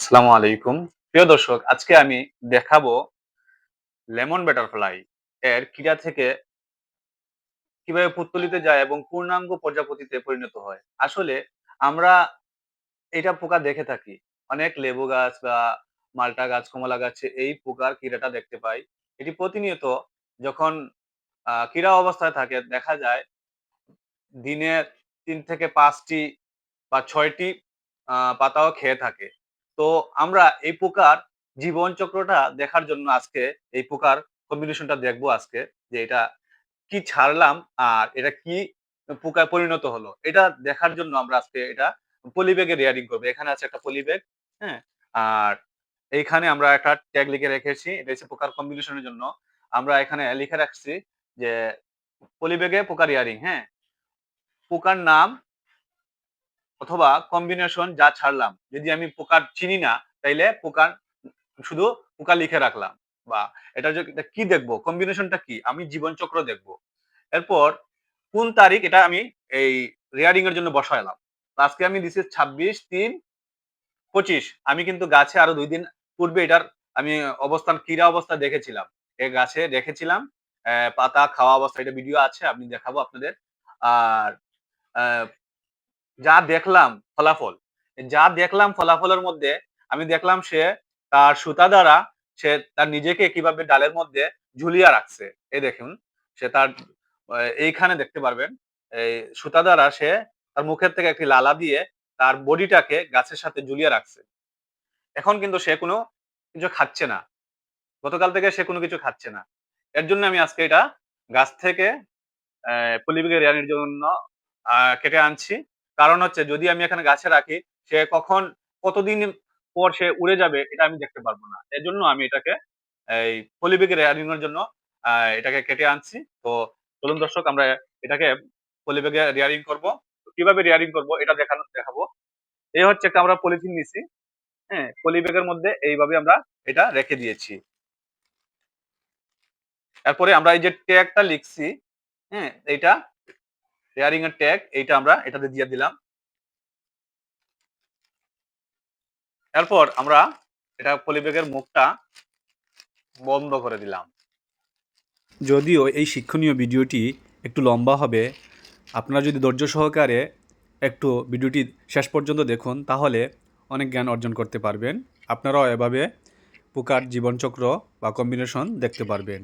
আসসালামু আলাইকুম। প্রিয় দর্শক, আজকে আমি দেখাবো লেমন বাটারফ্লাই এর ক্রীড়া থেকে কীভাবে পুত্তলিতে যায় এবং পূর্ণাঙ্গ প্রজাপতিতে পরিণত হয়। আসলে আমরা এটা পোকা দেখে থাকি। অনেক লেবু গাছ বা মালটা গাছ, কমলা গাছে, এই পোকার ক্রীড়াটা দেখতে পাই। এটি প্রতিনিয়ত যখন ক্রীড়া অবস্থায় থাকে, দেখা যায় দিনে তিন থেকে পাঁচটি বা ছয়টি পাতাও খেয়ে থাকে। তো আমরা এই পোকার জীবন চক্রটা দেখার জন্য আজকে এই পোকার কম্বিনেশনটা দেখব আজকে, যে এটা কি ছাড়লাম আর এটা কি পোকায় পরিণত হলো। এটা দেখার জন্য আমরা আজকে এটা পলিব্যাগে রেয়ারিং করব। এখানে আছে একটা পলিব্যাগ হ্যাঁ? আর এইখানে আমরা একটা ট্যাগ লিখে রেখেছি, এটা হচ্ছে পোকার কম্বিনেশনের জন্য। আমরা এখানে লিখে রাখছি যে পলিব্যাগে পোকার ইয়ারিং হ্যাঁ? পোকার নাম অথবা কম্বিনেশন যা ছাড়লাম। যদি আমি পোকার চিনি না তাইলে পোকার শুধু পোকা লিখে রাখলাম। বা এটা কি দেখব? কম্বিনেশনটা কি? আমি জীবন চক্র দেখব। এরপর কোন তারিখ এটা আমি এই রেয়ারিং এর জন্য বসাইলাম। আজকে আমি দিছি ছাব্বিশ তিন পঁচিশ। আমি কিন্তু গাছে আরও দুই দিন পূর্বে এটার আমি অবস্থান ক্রীড়া অবস্থা দেখেছিলাম। এই গাছে রেখেছিলাম। আহ, পাতা খাওয়া অবস্থা এটা ভিডিও আছে আপনি দেখাবো আপনাদের। আর যা দেখলাম ফলাফল। যা দেখলাম ফলাফলের মধ্যে আমি দেখলাম সে তার সুতা দ্বারা সে তার নিজেকে কীভাবে ডালের মধ্যে ঝুলিয়ে রাখছে। এই দেখুন, সে তার এইখানে দেখতে পারবেন এই সুতা দ্বারা সে তার মুখের থেকে একটি লালা দিয়ে তার বডিটাকে গাছের সাথে ঝুলিয়ে রাখছে। এখন কিন্তু সে কোনো কিছু খাচ্ছে না। গতকাল থেকে সে কোনো কিছু খাচ্ছে না। এর জন্য আমি আজকে এটা গাছ থেকে পলিবিকে রেয়ানির জন্য কেটে আনছি। কারণ হচ্ছে যদি আমি এখানে গাছে রাখি, সে কখন, কতদিন পর সে উড়ে যাবে এটা আমি দেখতে পারব না। এর জন্য আমি এটাকে এই পলিবিকে রেয়ারিং এর জন্য এটাকে কেটে আনছি। তো চলুন দর্শক, আমরা এটাকে পলিবেগে রেয়ারিং করব। কীভাবে রেয়ারিং করব এটা দেখানো, দেখাবো। এই হচ্ছে একটা আমরা পলিথিন নিছি হ্যাঁ পলিব্যাগের মধ্যে এইভাবে আমরা এটা রেখে দিয়েছি। তারপরে আমরা এই যে ট্যাগটা লিখছি হ্যাঁ এইটা রেয়ারিং এর ট্যাগ এইটা আমরা এটাতে দিয়ে দিলাম। এরপর আমরা এটা পলিব্যাগের মুখটা বন্ধ করে দিলাম। যদিও এই শিক্ষণীয় ভিডিওটি একটু লম্বা হবে, আপনারা যদি ধৈর্য সহকারে একটু ভিডিওটি শেষ পর্যন্ত দেখুন, তাহলে অনেক জ্ঞান অর্জন করতে পারবেন। আপনারাও এভাবে পোকার জীবনচক্র বা কম্বিনেশন দেখতে পারবেন।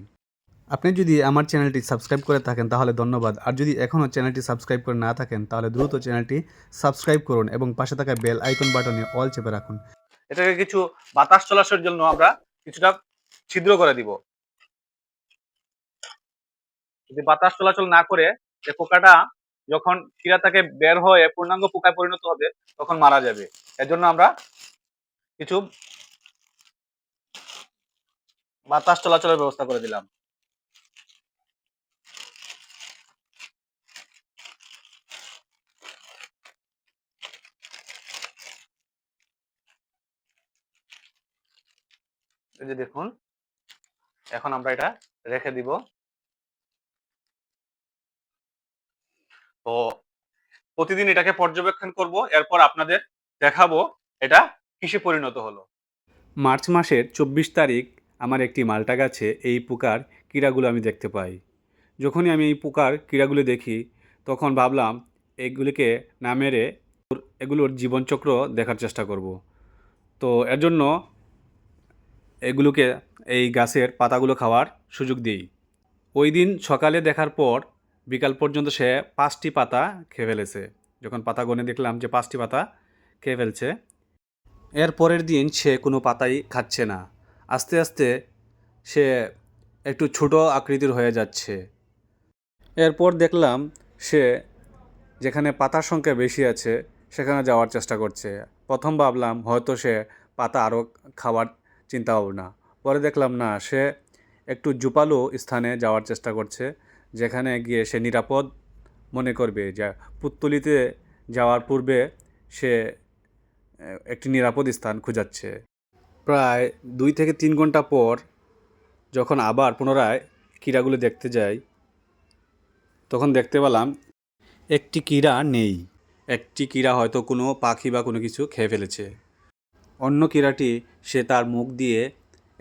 আপনি যদি আমার চ্যানেলটি সাবস্ক্রাইব করে থাকেন তাহলে ধন্যবাদ। আর যদি এখনও চ্যানেলটি সাবস্ক্রাইব করে না থাকেন, তাহলে দ্রুত চ্যানেলটি সাবস্ক্রাইব করুন এবং পাশে থাকা বেল আইকন বাটনে অল চেপে রাখুন। এটাকে কিছু বাতাস চলাচলের জন্য আমরা কিছুটা ছিদ্র করে দিব। যদি বাতাস চলাচল না করে, যে পোকাটা যখন শিরা থেকে বের হয়ে পূর্ণাঙ্গ পোকায় পরিণত হবে, তখন মারা যাবে। এর জন্য আমরা কিছু বাতাস চলাচলের ব্যবস্থা করে দিলাম। এই যে দেখুন, এখন আমরা এটা রেখে দিব। তো প্রতিদিন এটাকে পর্যবেক্ষণ করব, এরপর আপনাদের দেখাবো এটা কিসে পরিণত হলো। মার্চ মাসের চব্বিশ তারিখ আমার একটি মালটা গাছে, এই পোকার কীড়াগুলো আমি দেখতে পাই। যখনই আমি এই পোকার কীড়াগুলো দেখি, তখন ভাবলাম এগুলিকে না মেরে এগুলোর জীবনচক্র দেখার চেষ্টা করব। তো এর জন্য এগুলোকে এই গাছের পাতাগুলো খাওয়ার সুযোগ দিই। ওই দিন সকালে দেখার পর বিকাল পর্যন্ত সে পাঁচটি পাতা খেয়ে ফেলেছে। যখন পাতা গনে দেখলাম যে পাঁচটি পাতা খেয়ে ফেলছে, এর পরের দিন সে কোনো পাতাই খাচ্ছে না। আস্তে আস্তে সে একটু ছোট আকৃতির হয়ে যাচ্ছে। এরপর দেখলাম সে যেখানে পাতার সংখ্যা বেশি আছে, সেখানে যাওয়ার চেষ্টা করছে। প্রথম ভাবলাম হয়তো সে পাতা আরও খাওয়ার চিন্তা ভাবনা পরে দেখলাম, না, সে একটু জুপালো স্থানে যাওয়ার চেষ্টা করছে, যেখানে গিয়ে সে নিরাপদ মনে করবে। যে পুত্তলিতে যাওয়ার পূর্বে সে একটি নিরাপদ স্থান খুঁজাচ্ছে। প্রায় দুই থেকে তিন ঘণ্টা পর যখন আবার পুনরায় কীড়াগুলো দেখতে যাই, তখন দেখতে পেলাম, একটি কীড়া নেই। একটি কীড়া হয়তো কোনো পাখি বা কোনো কিছু খেয়ে ফেলেছে। অন্য কীরাটি সে তার মুখ দিয়ে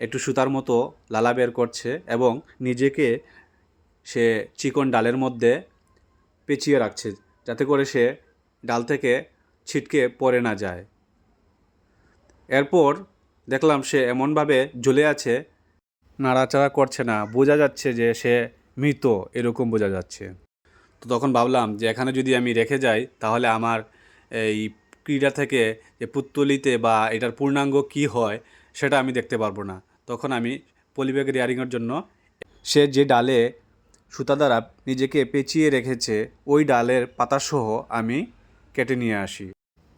একটু সুতার মতো লালা বের করছে এবং নিজেকে সে চিকন ডালের মধ্যে পেঁচিয়ে রাখছে যাতে করে সে ডাল থেকে ছিটকে পড়ে না যায়। এরপর দেখলাম সে এমনভাবে ঝুলে আছে, নাড়াচাড়া করছে না, বোঝা যাচ্ছে যে সে মৃত এরকম বোঝা যাচ্ছে। তো তখন ভাবলাম যে এখানে যদি আমি রেখে যাই, তাহলে আমার এই ক্রীড়া থেকে যে পুত্তলিতে বা এটার পূর্ণাঙ্গ কি হয়, সেটা আমি দেখতে পারব না। তখন আমি পলিব্যাগ রেয়ারিংয়ের জন্য সে যে ডালে সুতা দ্বারা নিজেকে পেঁচিয়ে রেখেছে, ওই ডালের পাতাসহ আমি কেটে নিয়ে আসি।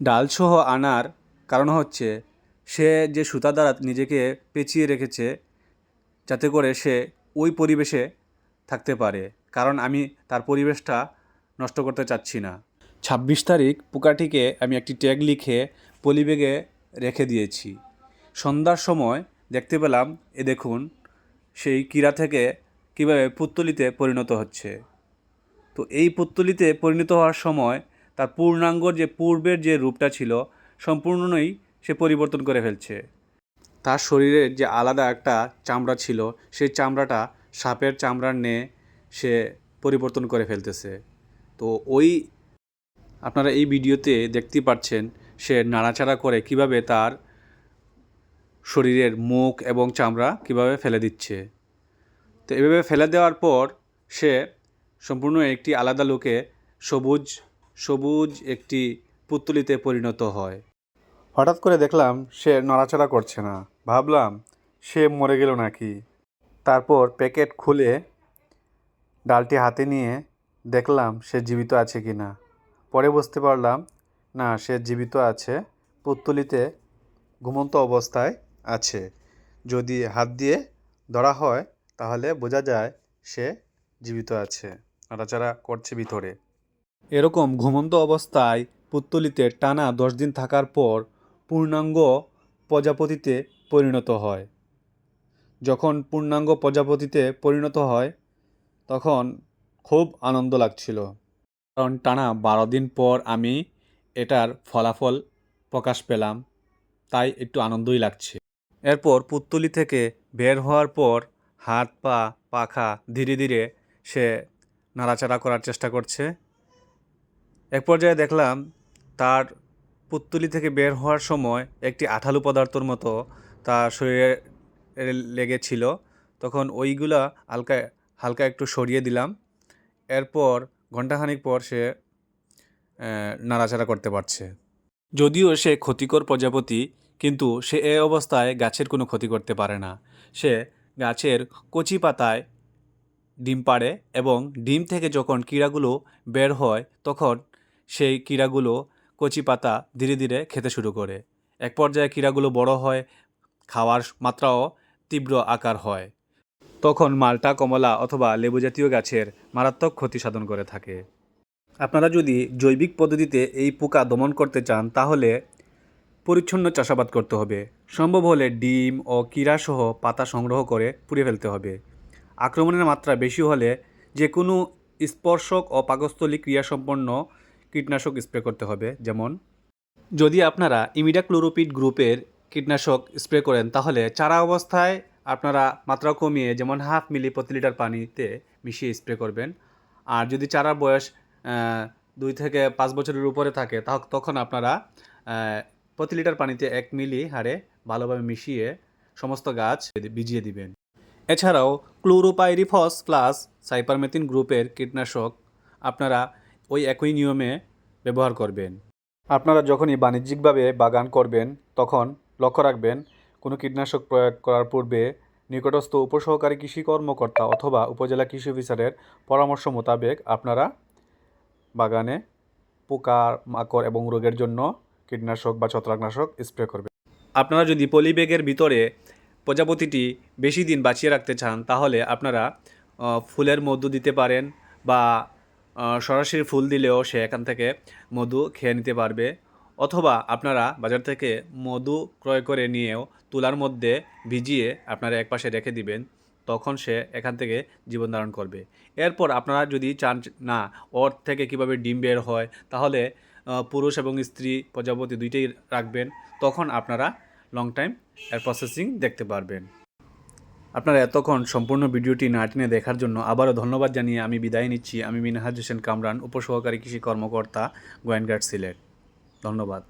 ডালসহ আনার কারণ হচ্ছে, সে যে সুতা দ্বারা নিজেকে পেঁচিয়ে রেখেছে, যাতে করে সে ওই পরিবেশে থাকতে পারে। কারণ আমি তার পরিবেশটা নষ্ট করতে চাচ্ছি না। ছাব্বিশ তারিখ পোকাটিকে আমি একটি ট্যাগ লিখে পলিব্যাগে রেখে দিয়েছি। সন্ধ্যার সময় দেখতে পেলাম, এ দেখুন, সেই কীড়া থেকে কীভাবে পুত্তলিতে পরিণত হচ্ছে। তো এই পুত্তলিতে পরিণত হওয়ার সময় তার পূর্ণাঙ্গর যে পূর্বের যে রূপটা ছিল, সম্পূর্ণই সে পরিবর্তন করে ফেলছে। তার শরীরের যে আলাদা একটা চামড়া ছিল, সেই চামড়াটা সাপের চামড়ার নে সে পরিবর্তন করে ফেলতেছে। তো ওই আপনারা এই ভিডিওতে দেখতে পাচ্ছেন সে নাড়াচাড়া করে কীভাবে তার শরীরের মুখ এবং চামড়া কীভাবে ফেলে দিচ্ছে। তো এভাবে ফেলে দেওয়ার পর সে সম্পূর্ণ একটি আলাদা লোকে সবুজ সবুজ একটি পুত্তলিতে পরিণত হয়। হঠাৎ করে দেখলাম সে নড়াচড়া করছে না। ভাবলাম সে মরে গেল নাকি? তারপর প্যাকেট খুলে ডালটি হাতে নিয়ে দেখলাম সে জীবিত আছে কি না পরে বুঝতে পারলাম, না, সে জীবিত আছে, পুত্তলিতে ঘুমন্ত অবস্থায় আছে। যদি হাত দিয়ে ধরা হয়, তাহলে বোঝা যায় সে জীবিত আছে। নড়াচড়া করছে ভিতরে। এরকম ঘুমন্ত অবস্থায় পুত্তলিতে টানা দশ দিন থাকার পর পূর্ণাঙ্গ প্রজাপতিতে পরিণত হয়। যখন পূর্ণাঙ্গ প্রজাপতিতে পরিণত হয়, তখন খুব আনন্দ লাগছিল। কারণ টানা বারো দিন পর আমি এটার ফলাফল প্রকাশ পেলাম, তাই একটু আনন্দই লাগছে। এরপর পুত্তলি থেকে বের হওয়ার পর হাত, পা, পাখা ধীরে ধীরে সে নাড়াচাড়া করার চেষ্টা করছে। এক পর্যায়ে দেখলাম তার পুত্তলি থেকে বের হওয়ার সময় একটি আঠালো পদার্থর মতো তার শরীরে লেগেছিল, তখন ওইগুলা হালকা হালকা একটু সরিয়ে দিলাম। এরপর ঘণ্টাখানিক পর সে নাড়াচাড়া করতে পারছে। যদিও সে ক্ষতিকর প্রজাপতি, কিন্তু সে এ অবস্থায় গাছের কোনো ক্ষতি করতে পারে না। সে গাছের কচি পাতায় ডিম পাড়ে এবং ডিম থেকে যখন কীড়াগুলো বের হয়, তখন সেই কীড়াগুলো কচি পাতা ধীরে ধীরে খেতে শুরু করে। এক পর্যায়ে কীড়াগুলো বড় হয়, খাওয়ার মাত্রাও তীব্র আকার হয়। তখন মালটা, কমলা অথবা লেবু জাতীয় গাছের মারাত্মক ক্ষতি সাধন করে থাকে। আপনারা যদি জৈবিক পদ্ধতিতে এই পোকা দমন করতে চান, তাহলে পরিচ্ছন্ন চাষাবাদ করতে হবে। সম্ভব হলে ডিম ও কীড়াসহ পাতা সংগ্রহ করে পুড়ে ফেলতে হবে। আক্রমণের মাত্রা বেশি হলে যে কোনো স্পর্শক ও পাকস্থলী ক্রিয়াসম্পন্ন কীটনাশক স্প্রে করতে হবে। যেমন, যদি আপনারা ইমিডাক্লোরোপিড গ্রুপের কীটনাশক স্প্রে করেন, তাহলে চারা অবস্থায় আপনারা মাত্রা কমিয়ে যেমন হাফ মিলি প্রতি লিটার পানিতে মিশিয়ে স্প্রে করবেন। আর যদি চারার বয়স দুই থেকে পাঁচ বছরের উপরে থাকে তখন আপনারা প্রতি লিটার পানিতে এক মিলি হারে ভালোভাবে মিশিয়ে সমস্ত গাছ ভিজিয়ে দিবেন। এছাড়াও ক্লোরোপাইরিফস প্লাস সাইপারমেথিন গ্রুপের কীটনাশক আপনারা ওই একই নিয়মে ব্যবহার করবেন। আপনারা যখনই বাণিজ্যিকভাবে বাগান করবেন, তখন লক্ষ্য রাখবেন কোনো কীটনাশক প্রয়োগ করার পূর্বে নিকটস্থ উপসহকারী কৃষি কর্মকর্তা অথবা উপজেলা কৃষি অফিসারের পরামর্শ মোতাবেক আপনারা বাগানে পোকা মাকড় এবং রোগের জন্য কীটনাশক বা ছত্রাকনাশক স্প্রে করবে আপনারা যদি পলিব্যাগের ভিতরে প্রজাপতিটি বেশি দিন বাঁচিয়ে রাখতে চান, তাহলে আপনারা ফুলের মধু দিতে পারেন বা সরাসরি ফুল দিলেও সে এখান থেকে মধু খেয়ে নিতে পারবে। অথবা আপনারা বাজার থেকে মধু ক্রয় করে নিয়েও তুলার মধ্যে ভিজিয়ে আপনারা একপাশে রেখে দিবেন, তখন সে এখান থেকে জীবন ধারণ করবে। এরপর আপনারা যদি চান না, ওর থেকে কীভাবে ডিম বের হয়? তাহলে পুরুষ এবং স্ত্রী প্রজাপতি দুইটাই রাখবেন, তখন আপনারা লং টাইম এর প্রসেসিং দেখতে পারবেন। আপনারা এতক্ষণ সম্পূর্ণ ভিডিওটি না টেনে দেখার জন্য আবারও ধন্যবাদ জানিয়ে আমি বিদায় নিচ্ছি। আমি মিনহাজ হোসেন কামরান, উপসহকারী কৃষি কর্মকর্তা, গোয়েনঘাট সিলেট। ধন্যবাদ।